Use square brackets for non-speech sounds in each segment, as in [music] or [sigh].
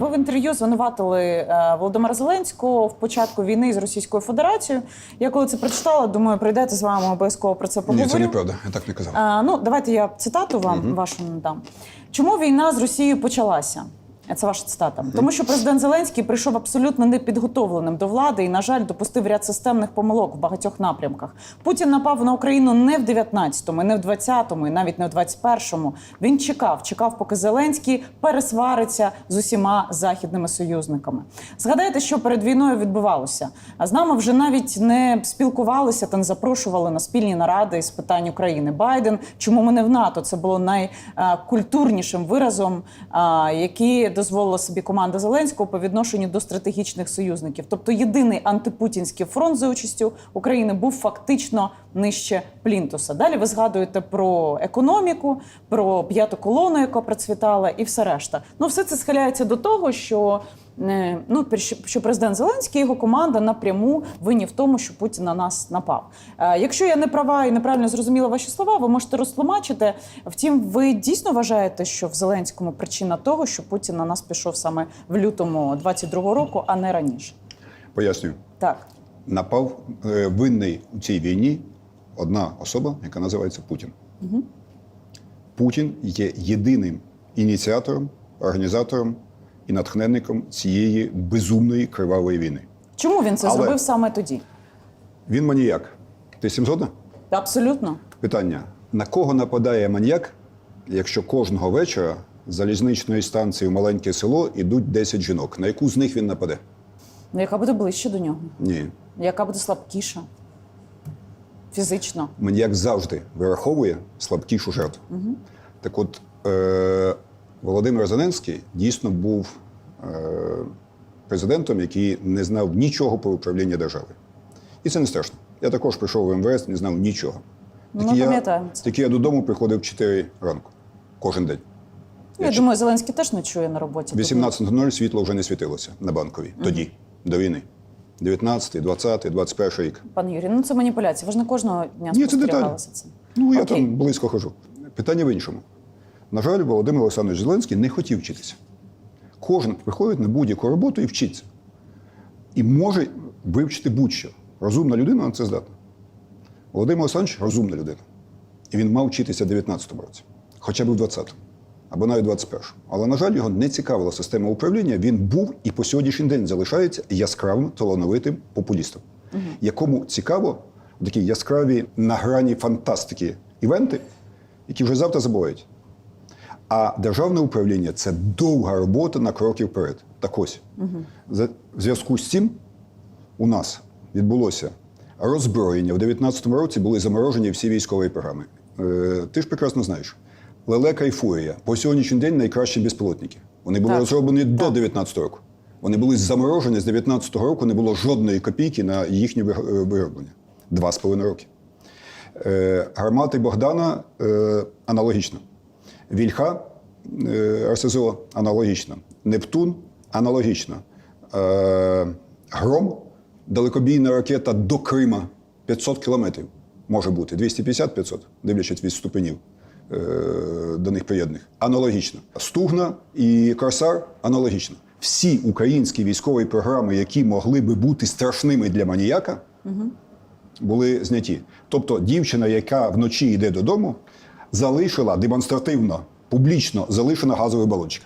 ви в інтерв'ю звинуватили е, Володимира Зеленського в початку війни з Російською Федерацією. Я коли це прочитала, думаю, прийдете з вами обов'язково про це Ні, поговорю. це неправда. Я так не казав. А, ну, давайте я цитату вам вашу надам. Чому війна з Росією почалася? Це ваша цитата. Тому що президент Зеленський прийшов абсолютно непідготовленим до влади і, на жаль, допустив ряд системних помилок в багатьох напрямках. Путін напав на Україну не в 19-му, не в 20-му, і навіть не в 21-му. Він чекав, чекав, поки Зеленський пересвариться з усіма західними союзниками. Згадайте, що перед війною відбувалося. А з нами вже навіть не спілкувалися та не запрошували на спільні наради з питань України. Байден, чому ми не в НАТО? Це було найкультурнішим виразом, який дозволила собі команда Зеленського по відношенню до стратегічних союзників. Тобто єдиний антипутінський фронт за участю України був фактично нижче Плінтуса. Далі ви згадуєте про економіку, про п'яту колону, яка процвітала, і все решта. Ну, все це схиляється до того, що. Ну, що- президент Зеленський і його команда напряму винні в тому, що Путін на нас напав. Е, Якщо я не права і неправильно зрозуміла ваші слова, ви можете розтлумачити. Втім, ви дійсно вважаєте, що в Зеленському причина того, що Путін на нас пішов саме в лютому 22-го року, а не раніше? Пояснюю. Так. Напав е, винний у цій війні одна особа, яка називається Путін. Путін є єдиним ініціатором, організатором і натхненником цієї безумної кривавої війни. Чому він це Але- зробив саме тоді? Він маніяк. Ти з цим згодна? Абсолютно. Питання: на кого нападає маніяк, якщо кожного вечора з залізничної станції в маленьке село йдуть 10 жінок? На яку з них він нападе? Ну, яка буде ближче до нього? Ні. Яка буде слабкіша? Фізично. Маніяк завжди вираховує слабкішу жертву. Так от, е- Володимир Зеленський дійсно був е- президентом, який не знав нічого про управління державою. І це не страшно. Я також прийшов в МВС, не знав нічого. Ну, ми я, тільки я додому приходив в 4 ранку кожен день. Ну, Я думаю, Зеленський теж не чує на роботі. 18.00 світло вже не світилося на банковій. Тоді, до війни. 19, 20, 21 рік. Пан Юрій, ну це маніпуляція. Ви ж не кожного дня Ні, це спостерігалися цим. Ну, я Окей. там близько хожу. Питання в іншому. На жаль, Володимир Олександрович Зеленський не хотів вчитися. Кожен приходить на будь-яку роботу і вчиться. І може вивчити будь-що. Розумна людина на це здатна. Володимир Олександрович розумна людина. І він мав вчитися в 19-му році, хоча б в 20-му, або навіть 21-му. Але, на жаль, його не цікавила система управління. Він був і по сьогоднішній день залишається яскравим талановитим популістом, якому цікаво такі яскраві на грані фантастики івенти, які вже завтра забувають. А державне управління це довга робота на кроки вперед. Так ось, за- в зв'язку з цим у нас відбулося роззброєння. В 2019 році були заморожені всі військові програми. Е, ти ж прекрасно знаєш. Лелека і Фурія по сьогоднішній день найкращі безпілотники. Вони були Так. розроблені до 2019 року. Вони були заморожені з 2019 року, не було жодної копійки на їхнє е, вироблення. Два з половиною роки. Е, гармати Богдана е, аналогічно. Вільха е, РСЗО аналогічно. Нептун аналогічно. Е, Гром далекобійна ракета до Крима 500 кілометрів може бути. 250-500, дивлячись від ступенів е, до них приєднаних. Аналогічно. Стугна і Корсар аналогічно. Всі українські військові програми, які могли би бути страшними для маніяка, були зняті. Тобто дівчина, яка вночі йде додому, залишила демонстративно, публічно залишена газовий балончик.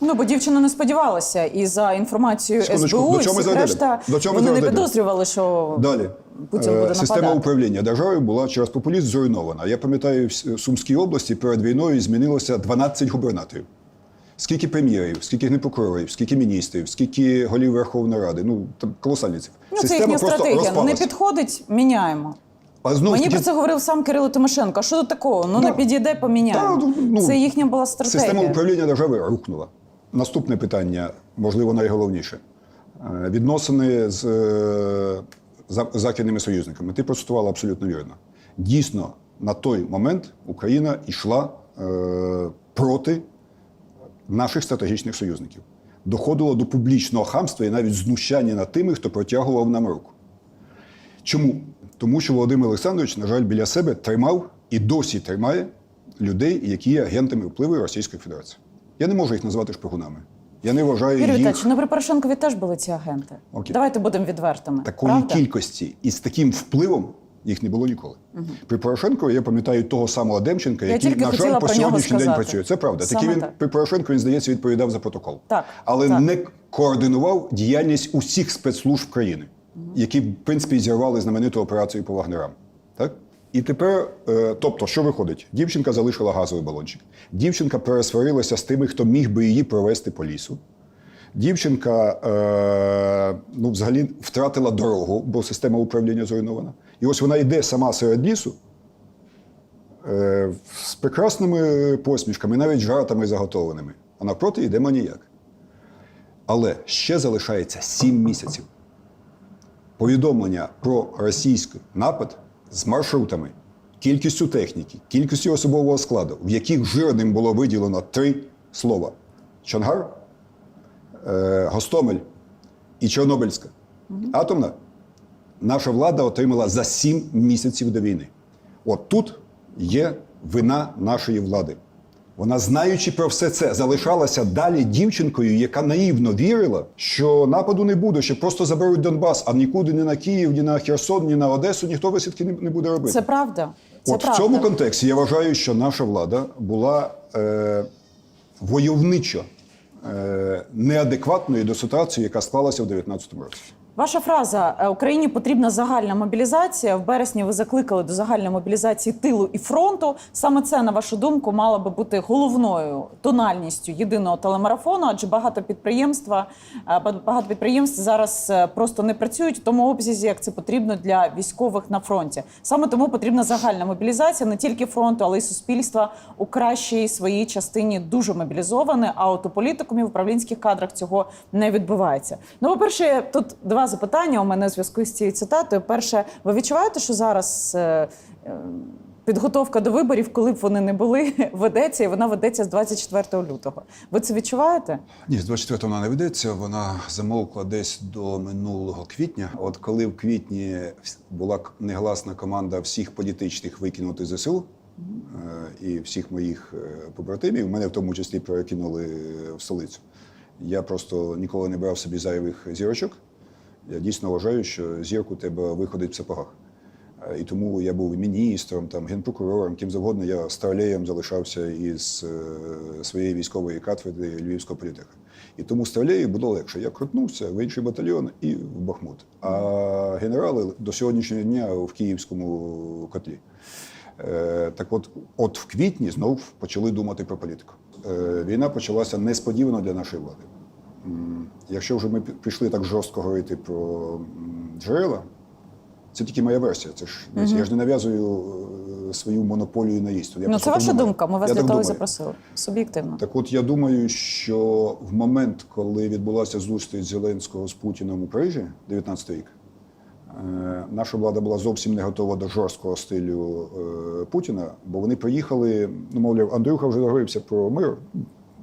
Ну, бо дівчина не сподівалася, і за інформацією Секундочку, СБУ до і цього ми всіх зайдемо. решта, До цього ми вони не зайдемо. підозрювали, що Далі Путін Е, буде система управління державою була через популізм зруйнована. Я пам'ятаю, в С- Сумській області перед війною змінилося 12 губернаторів. Скільки прем'єрів, скільки генпрокурорів, скільки міністрів, скільки голів Верховної Ради. Ну там колосальні цифри. ну, це їхня стратегія. Ну, не розпалася. підходить, міняємо. А знову Мені про це говорив сам Кирило Тимошенко. Що тут такого? Ну Да. не підійде, поміняємо. Та, ну, це їхня була стратегія. Система управління держави рухнула. Наступне питання, можливо, найголовніше. Е, Відносини з е, західними союзниками. Ти процитувала абсолютно вірно. Дійсно, на той момент Україна йшла е, проти наших стратегічних союзників. Доходило до публічного хамства і навіть знущання над тими, хто протягував нам руку. Чому? Тому що Володимир Олександрович, на жаль, біля себе тримав і досі тримає людей, які є агентами впливу Російської Федерації. Я не можу їх назвати шпигунами. Я не вважаю Юрій їх Віталійович, ну при Порошенкові теж були ці агенти. Окей. Давайте будемо відвертими. такої правда? кількості і з таким впливом. Їх не було ніколи. При Порошенку я пам'ятаю того самого Демченка, який, на жаль, по сьогоднішній день працює. Це правда. Саме Такий він так. при Порошенку, він здається, відповідав за протокол. Так, Але так. не координував діяльність усіх спецслужб країни, які, в принципі, зірвали знамениту операцію по вагнерам. Так? І тепер, е, тобто, що виходить? Дівчинка залишила газовий балончик. Дівчинка пересварилася з тими, хто міг би її провести по лісу. Дівчинка е, ну, взагалі втратила дорогу, бо система управління зруйнована. І ось вона йде сама серед лісу е, з прекрасними посмішками, навіть жартами заготовленими. А навпроти йде маніяк. Але ще залишається сім місяців. Повідомлення про російський напад з маршрутами, кількістю техніки, кількістю особового складу, в яких жирним було виділено три слова: Чонгар, е, Гостомель і Чорнобильська. Атомна. Наша влада отримала за сім місяців до війни. От тут є вина нашої влади. Вона, знаючи про все це, залишалася далі дівчинкою, яка наївно вірила, що нападу не буде, що просто заберуть Донбас, а нікуди ні на Київ, ні на Херсон, ні на Одесу ніхто висадки не, не буде робити. Це правда. Це От правда. в цьому контексті я вважаю, що наша влада була е, войовничо е, неадекватною до ситуації, яка склалася в 2019 році. Ваша фраза «Е, Україні потрібна загальна мобілізація. В березні ви закликали до загальної мобілізації тилу і фронту. Саме це, на вашу думку, мало би бути головною тональністю єдиного телемарафону, адже багато підприємства е, багато підприємств зараз е, просто не працюють в тому обсязі, як це потрібно для військових на фронті. Саме тому потрібна загальна мобілізація не тільки фронту, але й суспільства у кращій своїй частині дуже мобілізоване. А от у політикумів, в управлінських кадрах цього не відбувається. Ну, по-перше, тут два запитання у мене у зв'язку з цією цитатою. Перше, ви відчуваєте, що зараз е, е, підготовка до виборів, коли б вони не були, [laughs] ведеться, і вона ведеться з 24 лютого. Ви це відчуваєте? Ні, з 24 вона не ведеться. Вона замовкла десь до минулого квітня. От коли в квітні була негласна команда всіх політичних викинути ЗСУ е, і всіх моїх побратимів, мене в тому числі перекинули в столицю. Я просто ніколи не брав собі зайвих зірочок. Я дійсно вважаю, що зірку тебе виходить в сапогах. Е, І тому я був міністром, там, генпрокурором, ким завгодно. Я старлеєм залишався із е, своєї військової кафедри Львівського політеха. І тому старлею було легше. Я крутнувся в інший батальйон і в Бахмут. А генерали до сьогоднішнього дня в київському котлі. Е, Так от, от в квітні знов почали думати про політику. Війна почалася несподівано для нашої влади. Якщо вже ми пішли так жорстко говорити про джерела, це тільки моя версія. Це ж дивіться, я ж не нав'язую е, свою монополію на істину. Ну це ваша думаю. думка. Ми вас Я для того думаю. запросили. Суб'єктивно. Так от я думаю, що в момент, коли відбулася зустріч Зеленського з Путіним у Парижі, 19 рік, е, наша влада була зовсім не готова до жорсткого стилю е, Путіна, бо вони приїхали, ну, мовляв, Андрюха вже договорився про мир.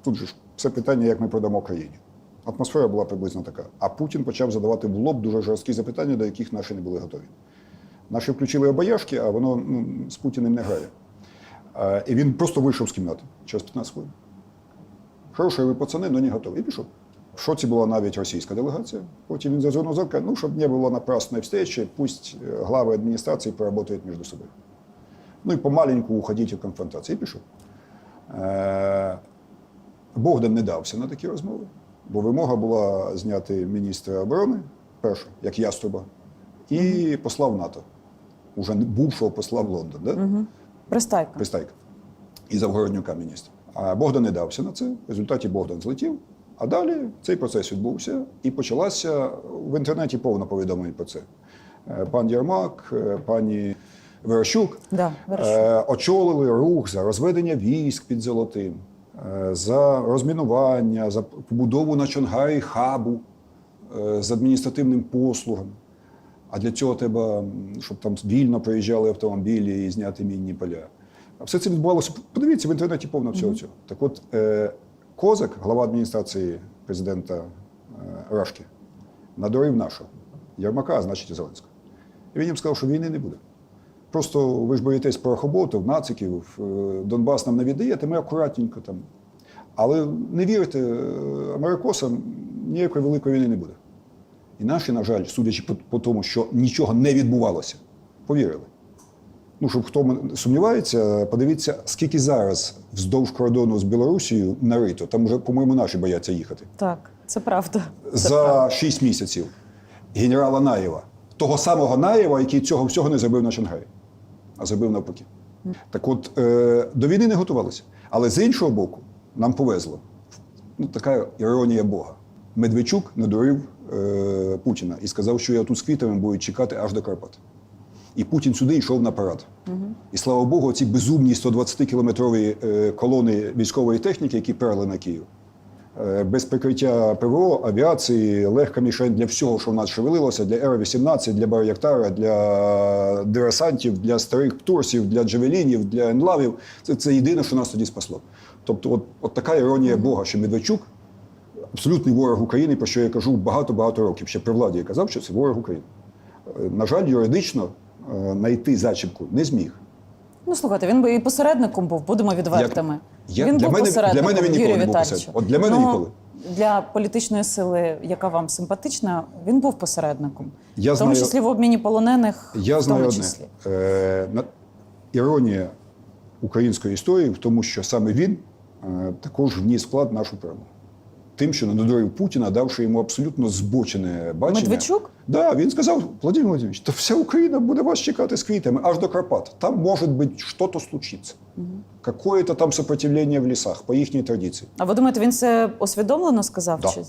Тут же ж все питання, як ми продамо країні. Атмосфера була приблизно така. А Путін почав задавати в лоб дуже жорсткі запитання, до яких наші не були готові. Наші включили обаяшки, а воно ну, з Путіним не грає. Е, І він просто вийшов з кімнати через 15 хвилин. Хороші ви пацани, але не готові. І пішов. В шоці була навіть російська делегація. Потім він зазирнув зад, ну, щоб не було напрасної встречі, пусть е, глави адміністрації поработають між собою. Ну і помаленьку уходіть у конфронтацію. І пішов. Е, Богдан не дався на такі розмови, бо вимога була зняти міністра оборони, перше, як яструба, і посла в НАТО. Уже бувшого посла в Лондон. Да? Пристайка. Пристайка. І Завгороднюка міністр. А Богдан не дався на це. В результаті Богдан злетів. А далі цей процес відбувся і почалася в інтернеті повно повідомлень про це. Е, Пан Єрмак, е, пані Верещук Да, е, очолили рух за розведення військ під Золотим, за розмінування, за побудову на Чонгарі хабу е, з адміністративним послугам. А для цього треба, щоб там вільно проїжджали автомобілі і зняти мінні поля. А все це відбувалося. Подивіться, в інтернеті повно всього цього. Так от, е, Козак, глава адміністрації президента е, Рашки, надурив нашого Єрмака, а значить і Зеленського. І він їм сказав, що війни не буде. Просто ви ж боїтесь порохоботів, нациків, е, Донбас нам не віддаєте, ми акуратненько там. Але не вірте е, америкосам, ніякої великої війни не буде. І наші, на жаль, судячи по, по тому, що нічого не відбувалося, повірили. Ну, щоб хто сумнівається, подивіться, скільки зараз вздовж кордону з Білорусією нарито. Там вже, по-моєму, наші бояться їхати. Так, це правда. Це За правда. 6 місяців генерала Наєва, того самого Наєва, який цього всього не зробив на Шангаї, а зробив навпаки. Так от, е, до війни не готувалися. Але з іншого боку, нам повезло. Ну, така іронія Бога. Медведчук надурив е, Путіна і сказав, що я тут з квітами буду чекати аж до Карпат. І Путін сюди йшов на парад. І слава Богу, ці безумні 120-кілометрові е, колони військової техніки, які перли на Київ, без прикриття ПВО, авіації, легка мішень для всього, що в нас шевелилося, для Р-18, для Байрактара, для дересантів, для старих турсів, для джавелінів, для енлавів. Це, це єдине, що нас тоді спасло. Тобто, от, от така іронія Бога, що Медведчук абсолютний ворог України, про що я кажу багато-багато років. Ще при владі я казав, що це ворог України. Е, На жаль, юридично е, знайти зачіпку не зміг. Ну слухайте, він би і посередником був, будемо відвертими. Я- він для був мене- посередником, для мене він ніколи Юрій не був посередником. От для мене Ну, ніколи. Для політичної сили, яка вам симпатична, він був посередником. Я в тому знаю- числі в обміні полонених. Я в знаю числі. одне. Е, на- іронія української історії в тому, що саме він е, також вніс вклад в нашу перемогу. Тим, що надурив Путіна, давши йому абсолютно збочене бачення. Медведчук? Да, він сказав, Владимир Владимирович, то вся Україна буде вас чекати з квітами аж до Карпат. Там може бути щось случиться. Какое-то там сопротивление в лісах, по їхній традиції. А ви думаєте, він це усвідомлено сказав? Да. Чи?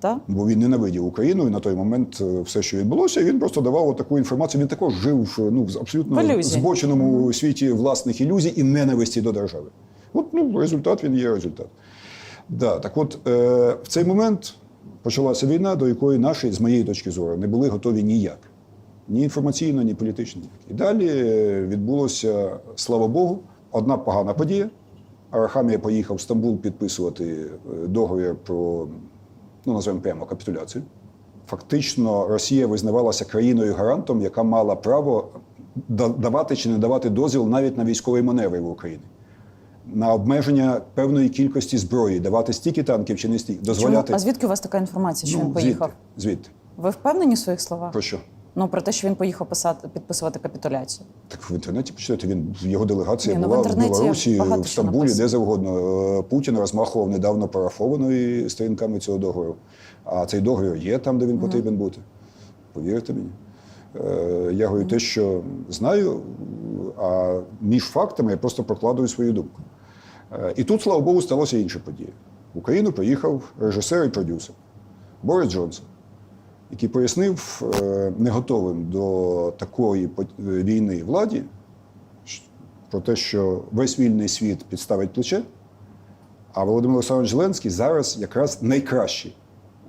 Так? Бо він ненавидів Україну, і на той момент е, все, що відбулося, він просто давав таку інформацію. Він також жив ну, в абсолютно В збоченому світі власних ілюзій і ненависті до держави. От ну, результат він є результат. Да, так от е, в цей момент почалася війна, до якої наші, з моєї точки зору, не були готові ніяк. Ні інформаційно, ні політично. І далі е, відбулося, слава Богу, одна погана подія. Арахамія поїхав в Стамбул підписувати е, договір про, ну називаємо прямо капітуляцію. Фактично, Росія визнавалася країною гарантом, яка мала право давати чи не давати дозвіл навіть на військові маневри в Україні. На обмеження певної кількості зброї, давати стільки танків чи не стільки, дозволяти. Чому? А звідки у вас така інформація, що Ну, він поїхав? Звідти, звідти. Ви впевнені в своїх словах? Про що? Ну про те, що він поїхав писати, підписувати капітуляцію. Так в інтернеті почитайте, він його делегація Ні, ну, в була в, Білорусі, в Стамбулі, де завгодно. Е, Путін розмахував недавно парафованою сторінками цього договору. А цей договір є там, де він потрібен бути. Повірте мені. Е, Я говорю те, що знаю, а між фактами я просто прокладую свою думку. Е, І тут, слава Богу, сталося інша подія. В Україну приїхав режисер і продюсер Борис Джонсон який пояснив е, не готовим до такої е, війни владі про те, що весь вільний світ підставить плече, а Володимир Олександрович Зеленський зараз якраз найкращий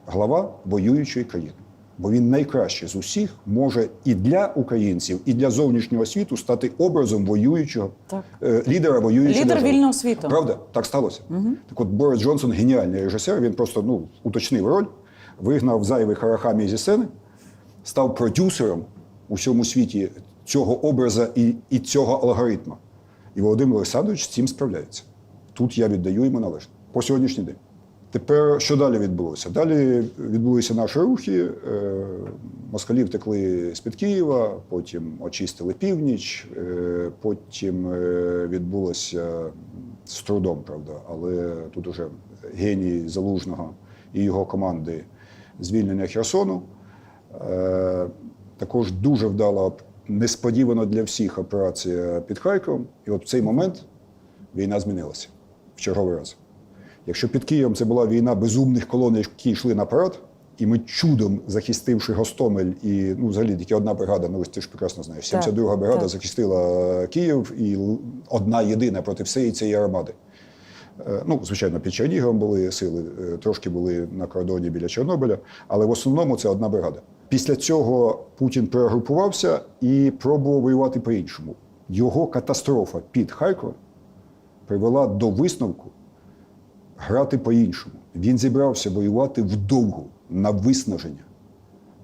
глава воюючої країни. Бо він найкраще з усіх може і для українців, і для зовнішнього світу стати образом воюючого Так. е, лідера воюючої Лідер держави. вільного світу. Правда, так сталося. Так от Борис Джонсон геніальний режисер. Він просто ну, уточнив роль, вигнав зайвих Харахамі зі сцени, став продюсером у всьому світі цього образа і, і цього алгоритму. І Володимир Олександрович з цим справляється. Тут я віддаю йому належне по сьогоднішній день. Тепер що далі відбулося? Далі відбулися наші рухи. Е, Москалі втекли з-під Києва, потім очистили північ, е, потім е, відбулося з трудом, правда, але тут уже геній Залужного і його команди звільнення Херсону. Також дуже вдала, несподівано для всіх операція під Харковом. І от в цей момент війна змінилася в черговий раз. Якщо під Києвом це була війна безумних колон, які йшли на парад, і ми чудом захистивши Гостомель, і ну, взагалі тільки одна бригада, ну ти ж прекрасно знаєш, 72-га бригада так. захистила Київ і одна єдина проти всієї цієї армади. Е, Ну, звичайно, під Черніговом були сили, е, трошки були на кордоні біля Чорнобиля, але в основному це одна бригада. Після цього Путін перегрупувався і пробував воювати по-іншому. Його катастрофа під Харковом привела до висновку грати по-іншому. Він зібрався воювати вдовгу на виснаження.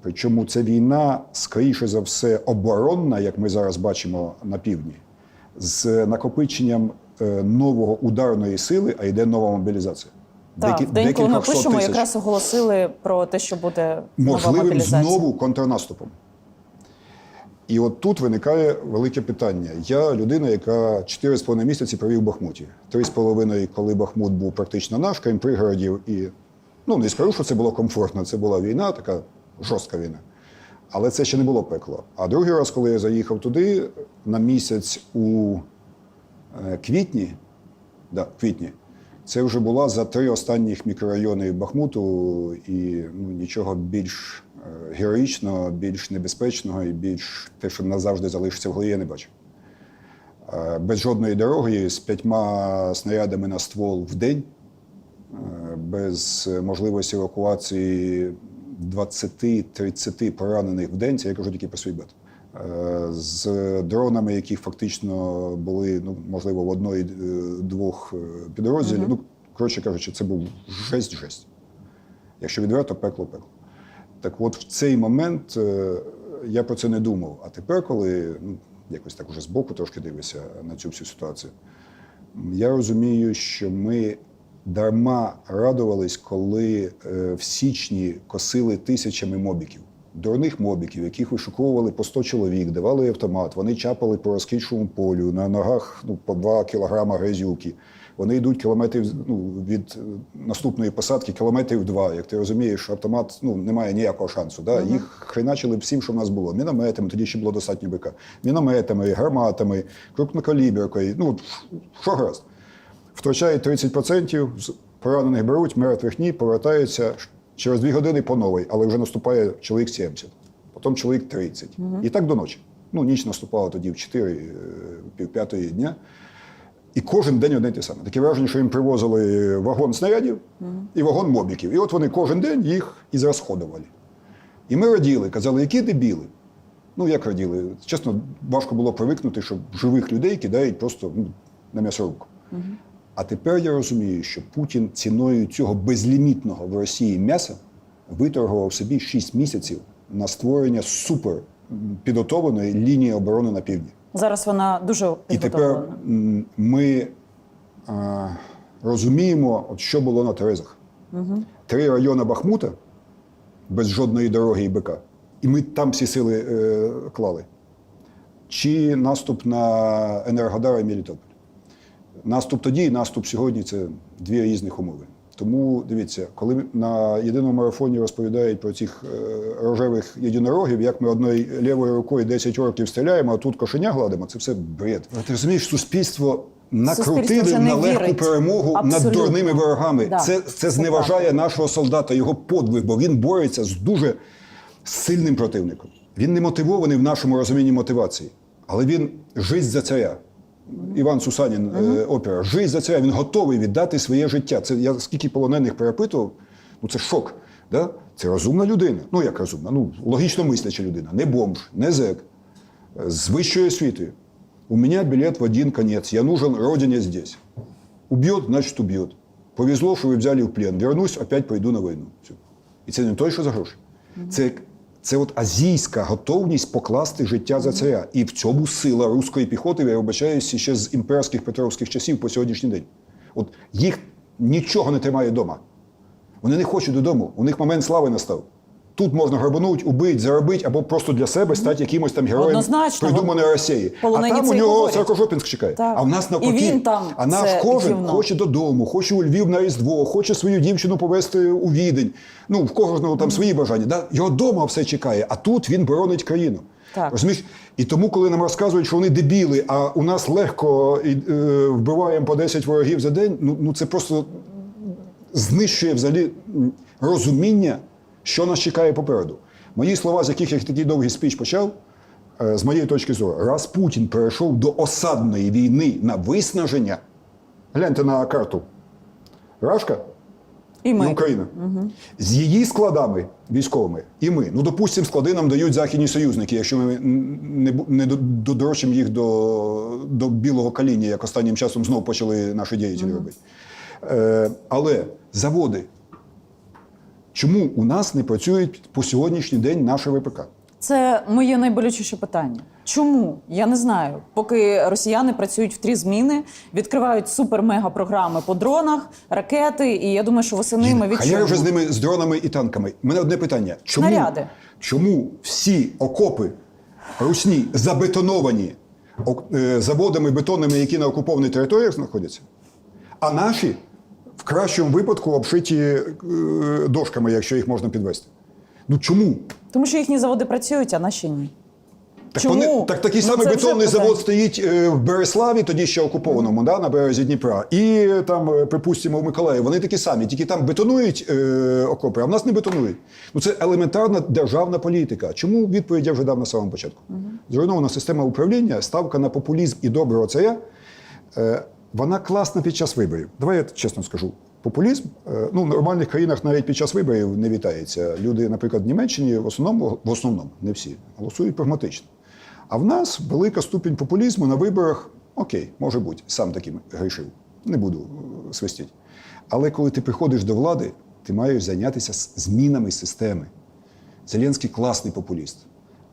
Причому це війна, скоріше за все, оборонна, як ми зараз бачимо на півдні, з накопиченням е, нового ударної сили, а йде нова мобілізація. Так, Декі- в день, коли ми пишемо, тисяч. якраз оголосили про те, що буде нова можливим мобілізація. знову контрнаступом. І от тут виникає велике питання. Я людина, яка 4,5 місяці провів в Бахмуті. 3,5, коли Бахмут був практично наш, крім пригородів. І ну не скажу, що це було комфортно. Це була війна, така жорстка війна. Але це ще не було пекло. А другий раз, коли я заїхав туди, на місяць у е, квітні, да, квітні, це вже була за три останніх мікрорайони Бахмуту, і ну, нічого більш героїчного, більш небезпечного і більш те, що назавжди залишиться в голові, я не бачив. Е, Без жодної дороги, з п'ятьма снарядами на ствол в день, е, без можливості евакуації 20-30 поранених в день, це я кажу тільки про свій бет. Е, З дронами, які фактично були, ну, можливо, в одної-двох підрозділів. Ну, коротше кажучи, це був жесть-жесть. Якщо відверто, пекло пекло. Так от в цей момент е, я про це не думав. А тепер, коли ну, якось так уже збоку трошки дивишся на цю всю ситуацію, я розумію, що ми дарма радувались, коли е, в січні косили тисячами мобіків. Дурних мобіків, яких вишуковували по 100 чоловік, давали автомат, вони чапали по розкішому полю, на ногах ну, по 2 кілограма грязюки. Вони йдуть кілометрів ну, від е, наступної посадки, кілометрів два. Як ти розумієш, автомат ну, не має ніякого шансу. Да? Їх хреначили всім, що в нас було. Мінометами, тоді ще було достатньо БК. Мінометами, гарматами, крупнокаліберкою. Ну, що гаразд. Втрачають 30%, з поранених беруть, мертвих ні, повертаються через дві години по новій, але вже наступає чоловік 70, потім чоловік 30. І так до ночі. Ну, ніч наступала тоді в 4, е, пів п'ятої дня. І кожен день одне те саме. Таке враження, що їм привозили вагон снарядів і вагон мобіків. І от вони кожен день їх і зрасходували. І ми раділи, казали, які дебіли. Ну, як раділи? Чесно, важко було привикнути, що живих людей кидають просто ну, на м'ясорубку. А тепер я розумію, що Путін ціною цього безлімітного в Росії м'яса виторгував собі 6 місяців на створення супер підготовленої лінії оборони на півдні. Зараз вона дуже І тепер ми а, розуміємо, от що було на Терезах. Три райони Бахмута без жодної дороги і БК. І ми там всі сили е, клали. Чи наступ на Енергодар і Мелітополь. Наступ тоді і наступ сьогодні це дві різних умови. Тому дивіться, коли на єдиному марафоні розповідають про цих е, рожевих єдинорогів, як ми одною лівою рукою 10 років стріляємо, а тут кошеня гладимо, це все бред. Ти розумієш, суспільство накрутили на легку вірить. перемогу над дурними ворогами. Да, це, це зневажає нашого солдата, його подвиг, бо він бореться з дуже сильним противником. Він не мотивований в нашому розумінні мотивації, але він жизнь за царя. Іван Сусанін, е, опера, жизнь за царя. Він готовий віддати своє життя. Це я скільки полонених перепитував, ну це шок. Да? Це розумна людина. Ну як розумна? Ну, логічно мисляча людина, не бомж, не зек, з вищою освітою. У меня билет в один конец. Я нужен родине здесь. Убьет, значит убьет. Повезло, що ви взяли в плен. Вернусь, опять пойду на війну. Все. І це не той, що за гроші. Це, це от азійська готовність покласти життя за царя. І в цьому сила руської піхоти, я вибачаюся, ще з імперських петровських часів по сьогоднішній день. От їх нічого не тримає вдома. Вони не хочуть додому. У них момент слави настав. Тут можна грабануть, убити, заробити або просто для себе стати якимось там героєм Однозначно. придуманої Росії. А там у нього. Саркожопінськ чекає. Так. А в нас І навпаки. він там а наш кожен гівно. хоче додому, хоче у Львів на Різдво, хоче свою дівчину повезти у Відень. Ну, в кожного там свої бажання. Да? Його вдома все чекає, а тут він боронить країну. Так. Розумієш? І тому, коли нам розказують, що вони дебіли, а у нас легко і, е, вбиваємо по 10 ворогів за день, ну, ну це просто знищує взагалі розуміння, що нас чекає попереду. Мої слова, з яких я такий довгий спіч почав, е, з моєї точки зору, раз Путін перейшов до осадної війни на виснаження, гляньте на карту. Рашка І і ми. Україна. З її складами військовими і ми. Ну, допустимо, склади нам дають західні союзники, якщо ми не, не до- додорожчимо їх до, до білого каління, як останнім часом знову почали наші діятелі робити. Е, але заводи. Чому у нас не працюють по сьогоднішній день наші ВПК? Це моє найболючіше питання. Чому? Я не знаю. Поки росіяни працюють в три зміни, відкривають супер-мега програми по дронах, ракети, і я думаю, що восени ми Хай я вже з ними з дронами і танками. У мене одне питання: чому, Снаряди. чому всі окопи русні забетоновані е, заводами бетонними, які на окупованих територіях знаходяться, а наші кращому випадку обшиті е, дошками, якщо їх можна підвести? Ну чому? Тому що їхні заводи працюють, а наші ні. Так, Чому? Вони, так такий Ну, самий бетонний завод стоїть е, в Береславі, тоді ще окупованому, да, на березі Дніпра. І там, е, припустимо, в Миколаєві. Вони такі самі, тільки там бетонують е, окопи, а в нас не бетонують. Ну це елементарна державна політика. Чому відповідь я вже дав на самому початку? Зруйнована система управління, ставка на популізм і доброго царя. Е, вона класна під час виборів. Давай я чесно скажу. Популізм е, ну, в нормальних країнах навіть під час виборів не вітається. Люди, наприклад, в Німеччині в основному, в основному, не всі, голосують прагматично. А в нас велика ступінь популізму на виборах. Окей, може бути, сам таким грішив. Не буду е, свистіти. Але коли ти приходиш до влади, ти маєш зайнятися змінами системи. Зеленський класний популіст,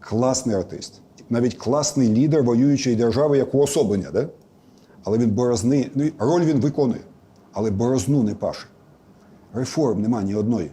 класний артист, навіть класний лідер воюючої держави як уособлення. Да? Але він борозни, ну, роль він виконує, але борозну не паше. Реформ нема ні одної.